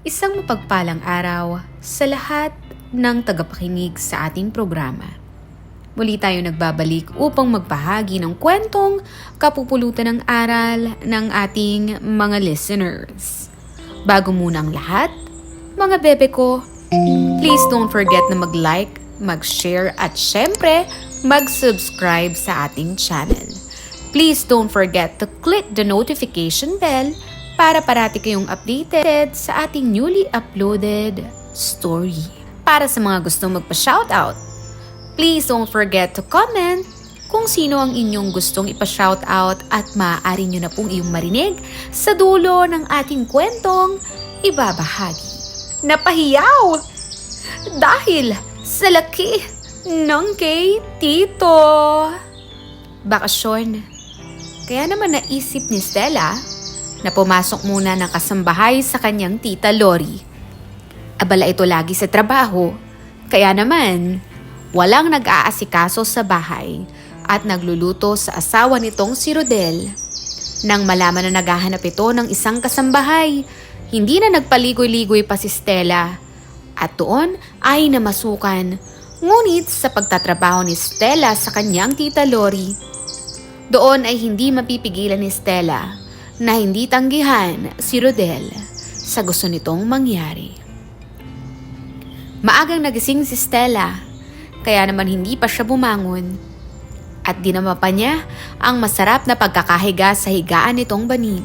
Isang mapagpalang araw sa lahat ng tagapakinig sa ating programa. Muli tayo nagbabalik upang magbahagi ng kwentong kapupulutan ng aral ng ating mga listeners. Bago muna ang lahat, mga bebe ko, please don't forget na mag-like, mag-share at syempre, mag-subscribe sa ating channel. Please don't forget to click the notification bell para parati kayong updated sa ating newly uploaded story. Para sa mga gustong magpa-shoutout, please don't forget to comment kung sino ang inyong gustong ipa-shoutout at maaari nyo na pong iyong marinig sa dulo ng ating kwentong ibabahagi. Napahiyaw! Dahil sa laki ng kay Tito. Bakasyon. Kaya naman naisip ni Stella na pumasok muna ng kasambahay sa kanyang tita Lori. Abala ito lagi sa trabaho, kaya naman walang nag-aasikaso sa bahay at nagluluto sa asawa nitong si Rodel. Nang malaman na naghahanap ito ng isang kasambahay, hindi na nagpaligoy-ligoy pa si Stella at doon ay namasukan. Ngunit sa pagtatrabaho ni Stella sa kanyang tita Lori, doon ay hindi mapipigilan ni Stella na hindi tanggihan si Rodel sa gusto nitong mangyari. Maagang nagising si Stella, kaya naman hindi pa siya bumangon. At dinama pa niya ang masarap na pagkakahiga sa higaan nitong banig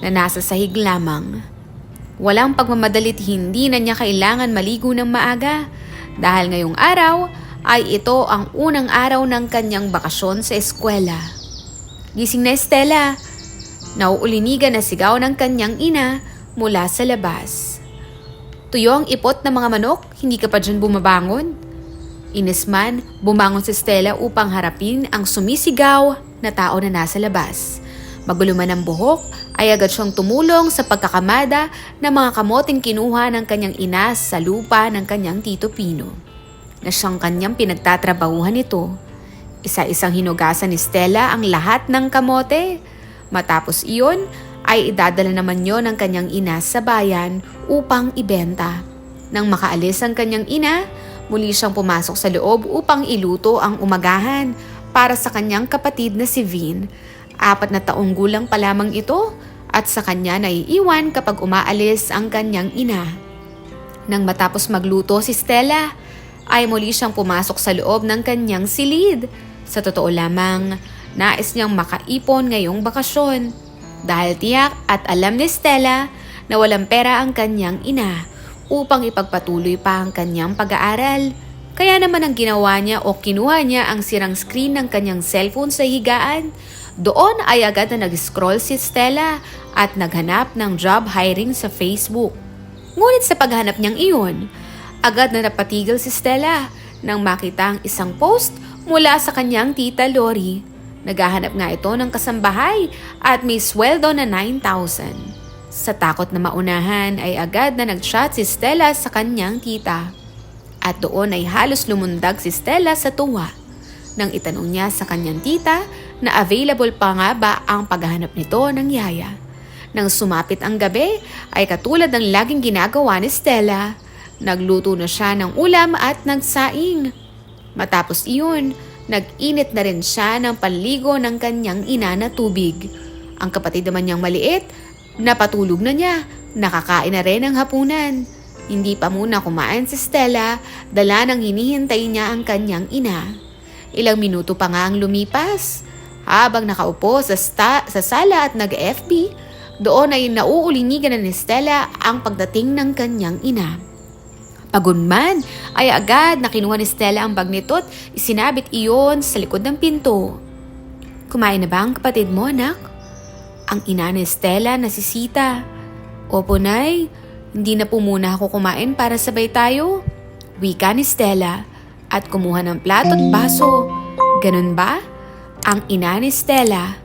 na nasa sahig lamang. Walang pagmamadalit hindi na niya kailangan maligo ng maaga dahil ngayong araw ay ito ang unang araw ng kanyang bakasyon sa eskwela. Gising na Stella, Nauulinigan na sigaw ng kanyang ina mula sa labas. Tuyo ang ipot ng mga manok, hindi ka pa dyan bumabangon. Inisman, bumangon si Stella upang harapin ang sumisigaw na tao na nasa labas. Magulo man ang buhok, ay agad siyang tumulong sa pagkakamada ng mga kamoting kinuha ng kanyang ina sa lupa ng kanyang tito Pino. Na siyang kanyang pinagtatrabahuhan ito. Isa-isang hinugasan ni Stella ang lahat ng kamote Matapos iyon, ay idadala naman yon ng kanyang ina sa bayan upang ibenta. Nang makaalis ang kanyang ina, muli siyang pumasok sa loob upang iluto ang umagahan para sa kanyang kapatid na si Vin. Apat na taong gulang pa lamang ito at sa kanya naiiwan kapag umaalis ang kanyang ina. Nang matapos magluto si Stella, ay muli siyang pumasok sa loob ng kanyang silid. Sa totoo lamang, Nais niyang makaipon ngayong bakasyon dahil tiyak at alam ni Stella na walang pera ang kanyang ina upang ipagpatuloy pa ang kanyang pag-aaral. Kaya naman ang ginawa niya o kinuha niya ang sirang screen ng kanyang cellphone sa higaan. Doon ay agad na nag-scroll si Stella at naghanap ng job hiring sa Facebook. Ngunit sa paghanap niyang iyon, agad na napatigil si Stella nang makita ang isang post mula sa kanyang tita Lori Naghahanap nga ito ng kasambahay at may sweldo na 9,000. Sa takot na maunahan ay agad na nag-chat si Stella sa kanyang tita. At doon ay halos lumundag si Stella sa tuwa nang itanong niya sa kanyang tita na available pa nga ba ang paghahanap nito ng yaya. Nang sumapit ang gabi ay katulad ng laging ginagawa ni Stella, nagluto na siya ng ulam at nagsaing. Matapos iyon, Nag-init na rin siya ng panligo ng kanyang ina na tubig. Ang kapatid naman niyang maliit, napatulog na niya, nakakain na rin ng hapunan. Hindi pa muna kumain si Stella, dala nang hinihintay niya ang kanyang ina. Ilang minuto pa nga ang lumipas. Habang nakaupo sa, sta- sa sala at nag-FB, doon ay nauulinigan na ni Stella ang pagdating ng kanyang ina. Pagunman ay agad na kinuha ni Stella ang bag nito at isinabit iyon sa likod ng pinto. Kumain na ba ang kapatid mo, anak? Ang ina ni Stella na si Sita. Opo, Nay. Hindi na po muna ako kumain para sabay tayo. Wika ni Stella at kumuha ng plato at baso. Ganun ba? Ang ina ni Stella.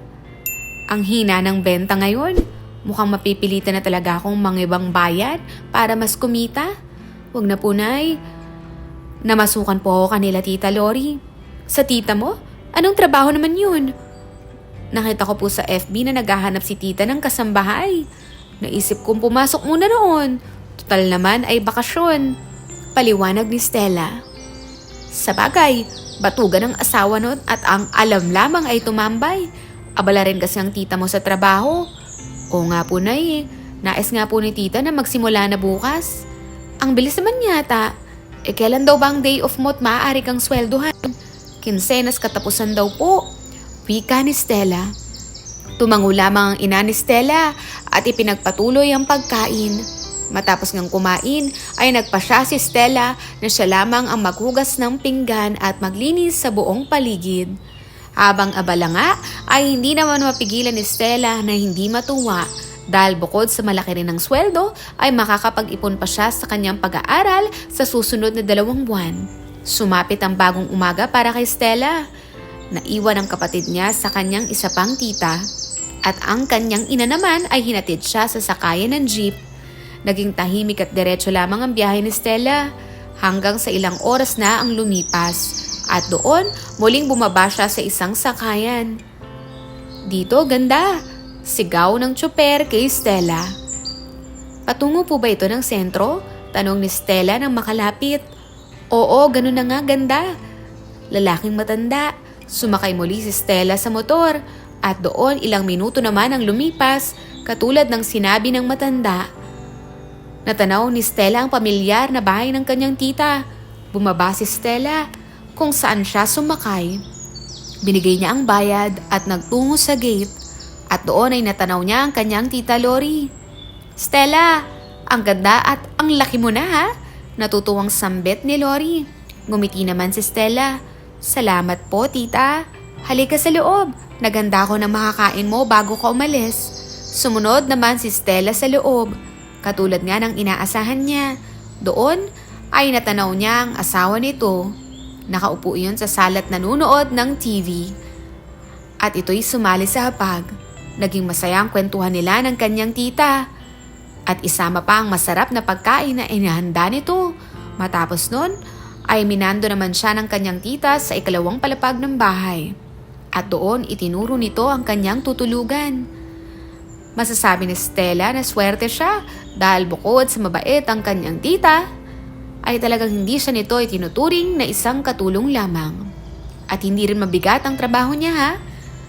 Ang hina ng benta ngayon. Mukhang mapipilitan na talaga akong mangibang bayad para mas kumita. Huwag na po, Nay. Namasukan po ako kanila, Tita Lori. Sa tita mo? Anong trabaho naman yun? Nakita ko po sa FB na naghahanap si tita ng kasambahay. Naisip kong pumasok muna noon. Tutal naman ay bakasyon. Paliwanag ni Stella. Sa bagay, batugan ng asawa nun at ang alam lamang ay tumambay. Abala rin kasi ang tita mo sa trabaho. Oo nga po na eh. Nais nga po ni tita na magsimula na bukas. Ang bilis naman yata. E kailan daw ba ang day off mo maaari kang sweldohan? Kinsenas katapusan daw po. Wika ni Stella. Tumango lamang ang ina ni Stella at ipinagpatuloy ang pagkain. Matapos ngang kumain ay nagpasya si Stella na siya lamang ang maghugas ng pinggan at maglinis sa buong paligid. Habang abala nga ay hindi naman mapigilan ni Stella na hindi matuwa dahil bukod sa malaki rin ng sweldo ay makakapag-ipon pa siya sa kanyang pag-aaral sa susunod na dalawang buwan. Sumapit ang bagong umaga para kay Stella. Naiwan ang kapatid niya sa kanyang isa pang tita at ang kanyang ina naman ay hinatid siya sa sakayan ng jeep. Naging tahimik at diretso lamang ang biyahe ni Stella hanggang sa ilang oras na ang lumipas at doon muling bumaba siya sa isang sakayan. Dito ganda, sigaw ng tsuper kay Stella. Patungo po ba ito ng sentro? Tanong ni Stella nang makalapit. Oo, ganun na nga ganda. Lalaking matanda, sumakay muli si Stella sa motor at doon ilang minuto naman ang lumipas katulad ng sinabi ng matanda. Natanaw ni Stella ang pamilyar na bahay ng kanyang tita. Bumaba si Stella kung saan siya sumakay. Binigay niya ang bayad at nagtungo sa gate at doon ay natanaw niya ang kanyang tita Lori. Stella, ang ganda at ang laki mo na ha? Natutuwang sambit ni Lori. Ngumiti naman si Stella. Salamat po tita. Halika sa loob. Naganda ko na makakain mo bago ka umalis. Sumunod naman si Stella sa loob. Katulad nga ng inaasahan niya. Doon ay natanaw niya ang asawa nito. Nakaupo iyon sa salat nanunood ng TV. At ito'y sumali sa hapag. Naging masaya ang kwentuhan nila ng kanyang tita. At isama pa ang masarap na pagkain na inahanda nito. Matapos nun, ay minando naman siya ng kanyang tita sa ikalawang palapag ng bahay. At doon itinuro nito ang kanyang tutulugan. Masasabi ni Stella na swerte siya dahil bukod sa mabait ang kanyang tita, ay talagang hindi siya nito itinuturing na isang katulong lamang. At hindi rin mabigat ang trabaho niya ha,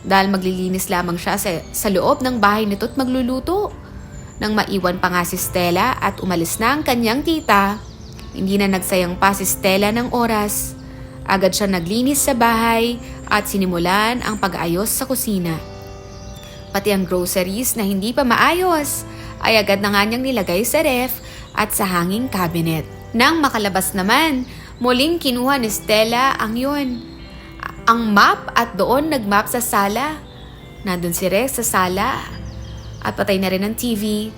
dahil maglilinis lamang siya sa, sa loob ng bahay nito at magluluto. Nang maiwan pa nga si Stella at umalis na ang kanyang tita, hindi na nagsayang pa si Stella ng oras. Agad siya naglinis sa bahay at sinimulan ang pag-ayos sa kusina. Pati ang groceries na hindi pa maayos ay agad na nga niyang nilagay sa ref at sa hanging cabinet. Nang makalabas naman, muling kinuha ni Stella ang yun. Ang map at doon nagmap sa sala. Nandun si Rex sa sala at patay na rin ang TV.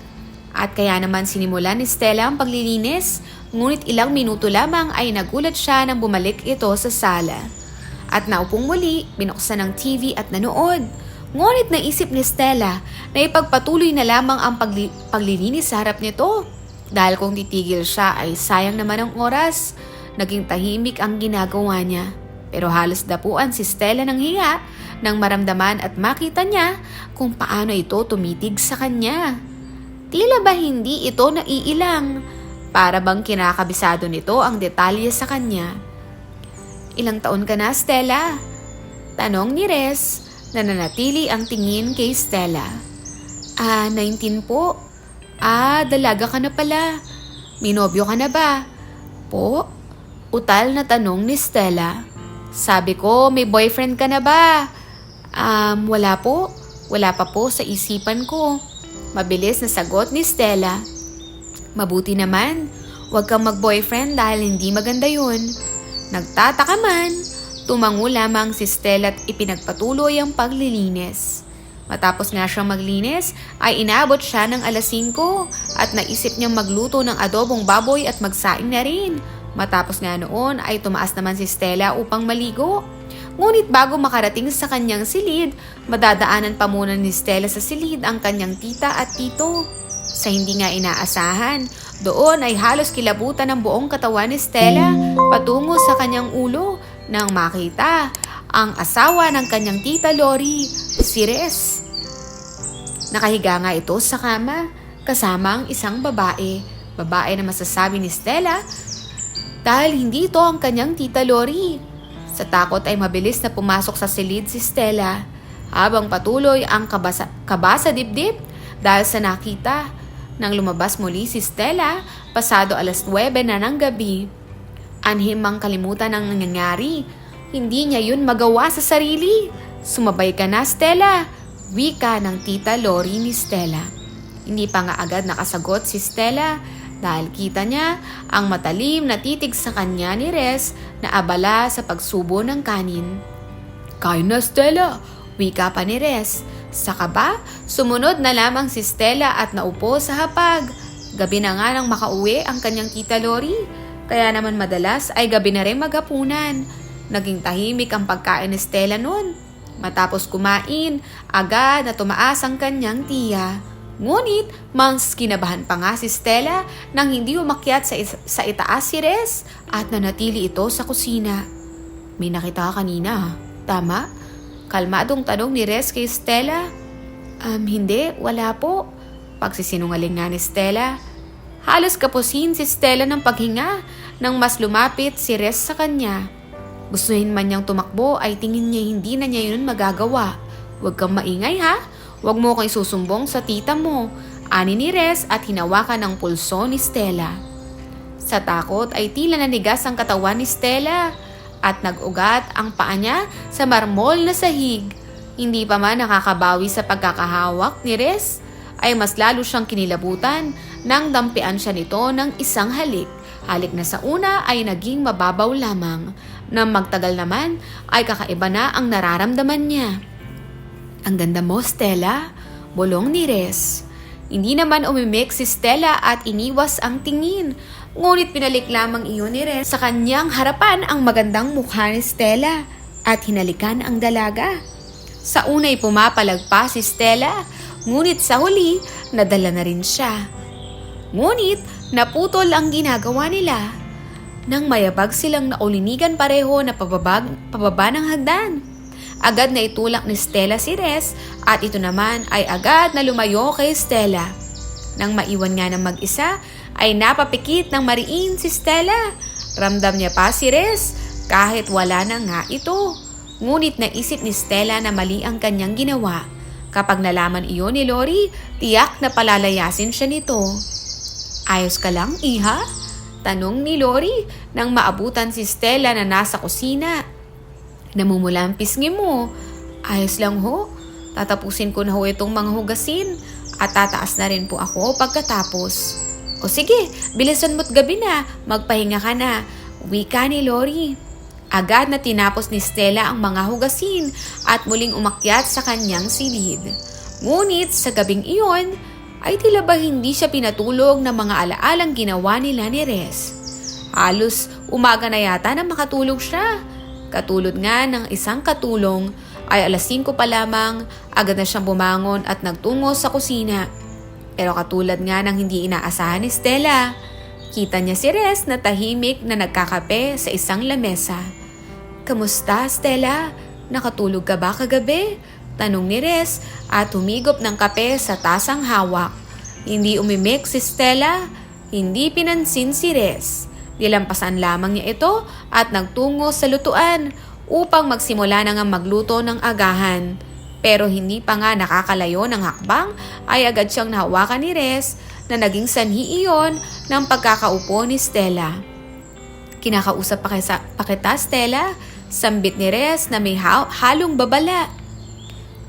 At kaya naman sinimulan ni Stella ang paglilinis, ngunit ilang minuto lamang ay nagulat siya nang bumalik ito sa sala. At naupong muli, binuksan ang TV at nanood. Ngunit naisip ni Stella na ipagpatuloy na lamang ang pagli- paglilinis sa harap nito. Dahil kung titigil siya ay sayang naman ang oras. Naging tahimik ang ginagawa niya. Pero halos dapuan si Stella ng hiya nang maramdaman at makita niya kung paano ito tumitig sa kanya. Tila ba hindi ito naiilang? Para bang kinakabisado nito ang detalye sa kanya. Ilang taon ka na, Stella? Tanong ni Res na nanatili ang tingin kay Stella. Ah, 19 po. Ah, dalaga ka na pala. Minobyo ka na ba? Po? Utal na tanong ni Stella. Sabi ko, may boyfriend ka na ba? Um, wala po. Wala pa po sa isipan ko. Mabilis na sagot ni Stella. Mabuti naman. Huwag kang mag-boyfriend dahil hindi maganda yun. Nagtataka man, tumango lamang si Stella at ipinagpatuloy ang paglilinis. Matapos nga siyang maglinis, ay inabot siya ng alas 5 at naisip niyang magluto ng adobong baboy at magsaing na rin. Matapos nga noon ay tumaas naman si Stella upang maligo. Ngunit bago makarating sa kanyang silid, madadaanan pa muna ni Stella sa silid ang kanyang tita at tito. Sa hindi nga inaasahan, doon ay halos kilabutan ng buong katawan ni Stella patungo sa kanyang ulo nang makita ang asawa ng kanyang tita Lori, si Res. Nakahiga nga ito sa kama kasama ang isang babae Babae na masasabi ni Stella dahil hindi ito ang kanyang tita Lori. Sa takot ay mabilis na pumasok sa silid si Stella habang patuloy ang kabasa, kabasa dibdib dahil sa nakita. Nang lumabas muli si Stella, pasado alas 9 na ng gabi. Anhim mang kalimutan ang nangyayari. Hindi niya yun magawa sa sarili. Sumabay ka na, Stella. Wika ng tita Lori ni Stella. Hindi pa nga agad nakasagot si Stella dahil kita niya ang matalim na titig sa kanya ni Res na abala sa pagsubo ng kanin. Kain na, Stella. Wika pa ni Res. Saka ba, sumunod na lamang si Stella at naupo sa hapag. Gabi na nga nang makauwi ang kanyang tita Lori. Kaya naman madalas ay gabi na rin maghapunan. Naging tahimik ang pagkain ni Stella noon. Matapos kumain, agad na tumaas ang kanyang tiya. Ngunit, mas kinabahan pa nga si Stella nang hindi umakyat sa, sa itaas si Res at nanatili ito sa kusina. May nakita ka kanina, tama? Kalmadong tanong ni Res kay Stella. Um, hindi, wala po. Pagsisinungaling nga ni Stella. Halos kapusin si Stella ng paghinga nang mas lumapit si Res sa kanya. Gustuhin man niyang tumakbo ay tingin niya hindi na niya yun magagawa. Huwag kang maingay ha. Huwag mo kang isusumbong sa tita mo. Ani ni Res at hinawakan ng pulso ni Stella. Sa takot ay tila nanigas ang katawan ni Stella at nag-ugat ang paa niya sa marmol na sahig. Hindi pa man nakakabawi sa pagkakahawak ni Res ay mas lalo siyang kinilabutan nang dampian siya nito ng isang halik. Halik na sa una ay naging mababaw lamang. Nang magtagal naman ay kakaiba na ang nararamdaman niya. Ang ganda mo, Stella. Bulong ni Res. Hindi naman umimik si Stella at iniwas ang tingin. Ngunit pinalik lamang iyon ni Res sa kanyang harapan ang magandang mukha ni Stella at hinalikan ang dalaga. Sa unay pumapalagpa si Stella, ngunit sa huli, nadala na rin siya. Ngunit, naputol ang ginagawa nila. Nang mayabag silang naulinigan pareho na pababag, pababa ng hagdan. Agad na itulak ni Stella si Res at ito naman ay agad na lumayo kay Stella. Nang maiwan nga ng mag-isa, ay napapikit ng mariin si Stella. Ramdam niya pa si Res kahit wala na nga ito. Ngunit naisip ni Stella na mali ang kanyang ginawa. Kapag nalaman iyon ni Lori, tiyak na palalayasin siya nito. Ayos ka lang, iha? Tanong ni Lori nang maabutan si Stella na nasa kusina. Namumula ang pisngi mo. Ayos lang ho. Tatapusin ko na ho itong mga hugasin at tataas na rin po ako pagkatapos. O sige, bilisan mo't gabi na. Magpahinga ka na. Wika ni Lori. Agad na tinapos ni Stella ang mga hugasin at muling umakyat sa kanyang silid. Ngunit sa gabing iyon, ay tila ba hindi siya pinatulog ng mga alaalang ginawa nila ni Res. Halos umaga na yata na makatulog siya. Katulad nga ng isang katulong ay alas 5 pa lamang agad na siyang bumangon at nagtungo sa kusina. Pero katulad nga ng hindi inaasahan ni Stella, kita niya si Res na tahimik na nagkakape sa isang lamesa. Kamusta, Stella? Nakatulog ka ba kagabi? Tanong ni Res at humigop ng kape sa tasang hawak. Hindi umimik si Stella, hindi pinansin si Res. Nilampasan lamang niya ito at nagtungo sa lutuan upang magsimula na nga magluto ng agahan. Pero hindi pa nga nakakalayo ng hakbang ay agad siyang nahawakan ni Res na naging sanhi iyon ng pagkakaupo ni Stella. Kinakausap pa, kisa, pa kita, Stella. Sambit ni Res na may ha- halong babala.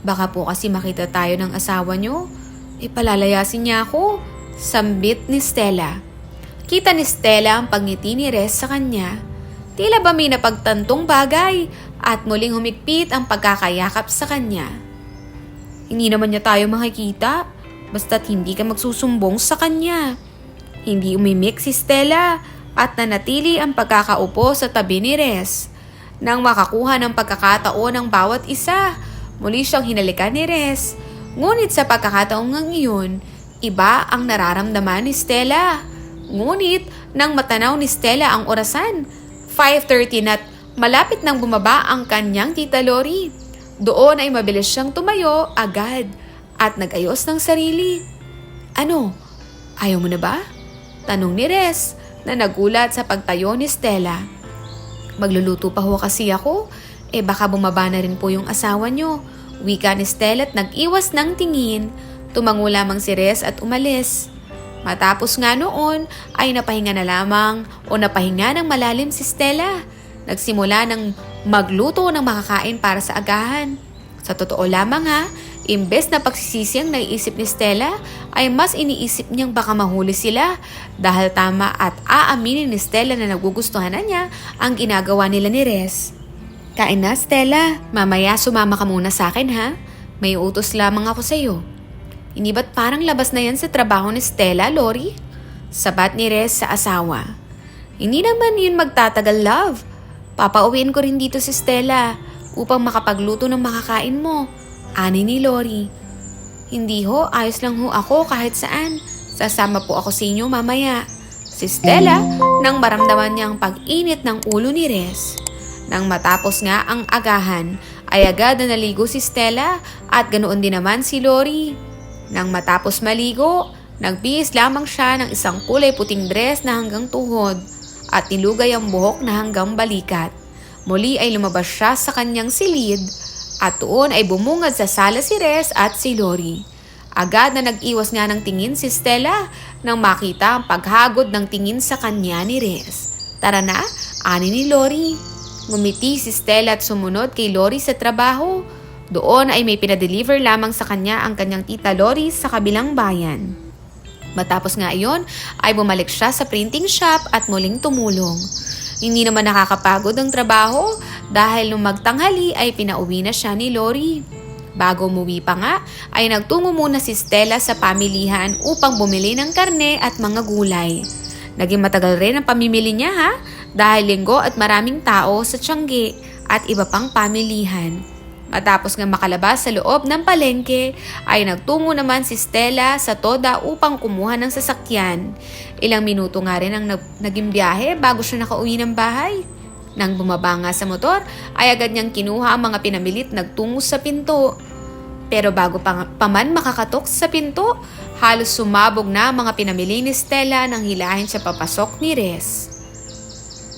Baka po kasi makita tayo ng asawa niyo. Ipalalayasin niya ako. Sambit ni Stella. Kita ni Stella ang pagngiti ni Res sa kanya. Tila ba may napagtantong bagay at muling humigpit ang pagkakayakap sa kanya. Hindi naman niya tayo makikita basta't hindi ka magsusumbong sa kanya. Hindi umimik si Stella at nanatili ang pagkakaupo sa tabi ni Res. Nang makakuha ng pagkakataon ng bawat isa, muli siyang hinalikan ni Res. Ngunit sa pagkakataong ng iyon, iba ang nararamdaman ni Stella. Ngunit nang matanaw ni Stella ang orasan, 5.30 na't malapit nang bumaba ang kanyang tita Lori. Doon ay mabilis siyang tumayo agad at nag-ayos ng sarili. Ano? Ayaw mo na ba? Tanong ni Res na nagulat sa pagtayo ni Stella. Magluluto pa ho kasi ako. Eh baka bumaba na rin po yung asawa nyo. Wika ni Stella at nag-iwas ng tingin. Tumango lamang si Res at umalis. Matapos nga noon ay napahinga na lamang o napahinga ng malalim si Stella. Nagsimula ng magluto ng makakain para sa agahan. Sa totoo lamang ha, imbes na pagsisisi ang naiisip ni Stella, ay mas iniisip niyang baka mahuli sila dahil tama at aaminin ni Stella na nagugustuhan na niya ang ginagawa nila ni Res. Kain na, Stella. Mamaya sumama ka muna sa akin ha. May utos lamang ako sa iyo. Hindi ba't parang labas na yan sa trabaho ni Stella, Lori? Sabat ni Res sa asawa. Hindi naman yun magtatagal, love. Papauwiin ko rin dito si Stella upang makapagluto ng makakain mo. Ani ni Lori. Hindi ho, ayos lang ho ako kahit saan. Sasama po ako sa inyo mamaya. Si Stella nang maramdaman niya ang pag-init ng ulo ni Res. Nang matapos nga ang agahan, ay agad na naligo si Stella at ganoon din naman si Lori. Nang matapos maligo, nagbihis lamang siya ng isang kulay puting dress na hanggang tuhod at nilugay ang buhok na hanggang balikat. Muli ay lumabas siya sa kanyang silid at tuon ay bumungad sa sala si Res at si Lori. Agad na nag-iwas nga ng tingin si Stella nang makita ang paghagod ng tingin sa kanya ni Res. Tara na, ani ni Lori. Ngumiti si Stella at sumunod kay Lori sa trabaho. Doon ay may pinadeliver lamang sa kanya ang kanyang tita Lori sa kabilang bayan. Matapos nga iyon ay bumalik siya sa printing shop at muling tumulong. Hindi naman nakakapagod ang trabaho dahil nung magtanghali ay pinauwi na siya ni Lori. Bago umuwi pa nga ay nagtungo muna si Stella sa pamilihan upang bumili ng karne at mga gulay. Naging matagal rin ang pamimili niya ha dahil linggo at maraming tao sa Tiangge at iba pang pamilihan. Matapos nga makalabas sa loob ng palengke, ay nagtungo naman si Stella sa Toda upang kumuha ng sasakyan. Ilang minuto nga rin ang nag- naging biyahe bago siya nakauwi ng bahay. Nang bumaba nga sa motor, ay agad niyang kinuha ang mga pinamilit nagtungo sa pinto. Pero bago pa, pa man makakatok sa pinto, halos sumabog na ang mga pinamili ni Stella nang hilahin siya papasok ni Res.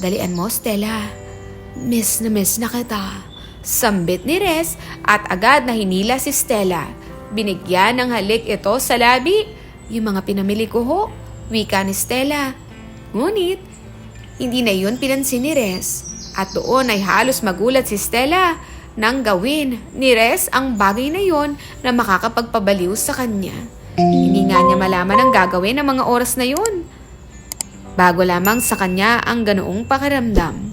Dalian mo, Stella. Miss na miss na kita. Sambit ni Res at agad na hinila si Stella. Binigyan ng halik ito sa labi. Yung mga pinamili ko ho, wika ni Stella. Ngunit, hindi na yun pinansin ni Res. At doon ay halos magulat si Stella nang gawin ni Res ang bagay na yon na makakapagpabaliw sa kanya. Hindi nga niya malaman ang gagawin ng mga oras na yun. Bago lamang sa kanya ang ganoong pakiramdam.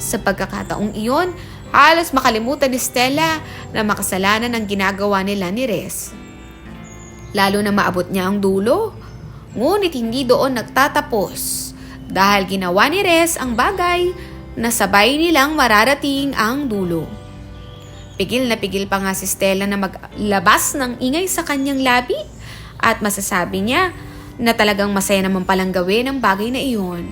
Sa pagkakataong iyon, halos makalimutan ni Stella na makasalanan ang ginagawa nila ni Res. Lalo na maabot niya ang dulo. Ngunit hindi doon nagtatapos dahil ginawa ni Res ang bagay na sabay nilang mararating ang dulo. Pigil na pigil pa nga si Stella na maglabas ng ingay sa kanyang labi at masasabi niya na talagang masaya naman palang gawin ang bagay na iyon.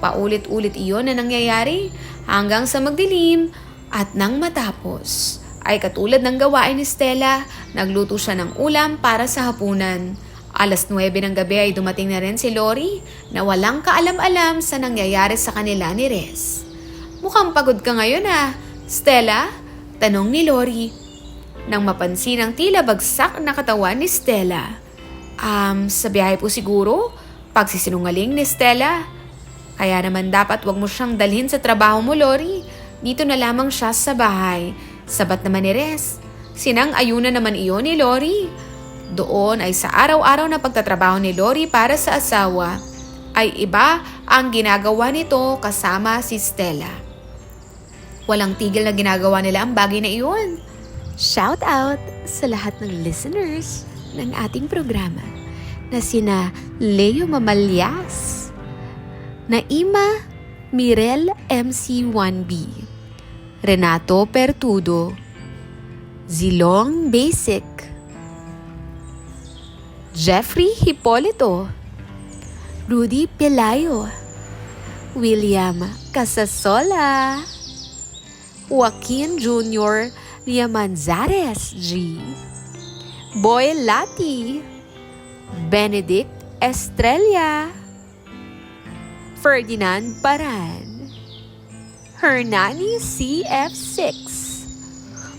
Paulit-ulit iyon na nangyayari hanggang sa magdilim at nang matapos ay katulad ng gawain ni Stella, nagluto siya ng ulam para sa hapunan. Alas 9 ng gabi ay dumating na rin si Lori na walang kaalam-alam sa nangyayari sa kanila ni Res. Mukhang pagod ka ngayon ah, Stella? Tanong ni Lori. Nang mapansin ang tila bagsak na katawan ni Stella. Um, sa biyahe po siguro? Pagsisinungaling ni Stella. Kaya naman dapat wag mo siyang dalhin sa trabaho mo, Lori. Dito na lamang siya sa bahay. Sabat naman ni Res. Sinang ayunan naman iyon ni Lori. Doon ay sa araw-araw na pagtatrabaho ni Lori para sa asawa, ay iba ang ginagawa nito kasama si Stella. Walang tigil na ginagawa nila ang bagay na iyon. Shout out sa lahat ng listeners ng ating programa na sina Leo Mamalyas, Naima Mirel MC1B, Renato Pertudo, Zilong Basic, Jeffrey Hipolito, Rudy Pelayo, William Casasola, Joaquin Jr. Liamanzares G. Boy Lati, Benedict Estrella, Ferdinand Paran, Hernani CF6,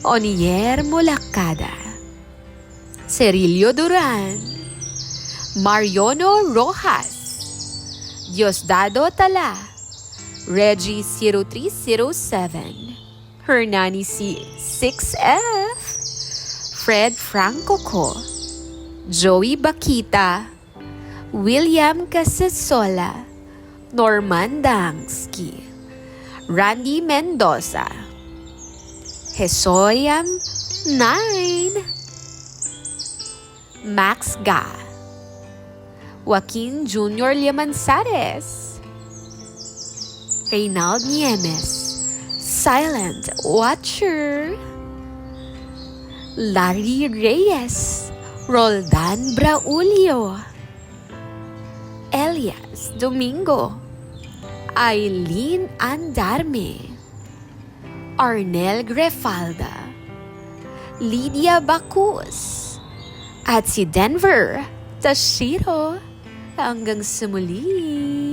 Onier Mulacada, Cerilio Duran, Mariono Rojas, Diosdado Tala, Reggie 0307, Hernani C6F, Fred Franco Co, Joey Bakita, William Casasola, Norman Dangsky, Randy Mendoza, Hesoyam 9, Max Ga, Joaquin Jr. Liamanzares, Reynald Niemes, Silent Watcher, Larry Reyes, Roldan Braulio, Elias Domingo, Eileen Andarme, Arnel Grefalda, Lydia Bacus, at si Denver Tashiro. Hanggang sa muli.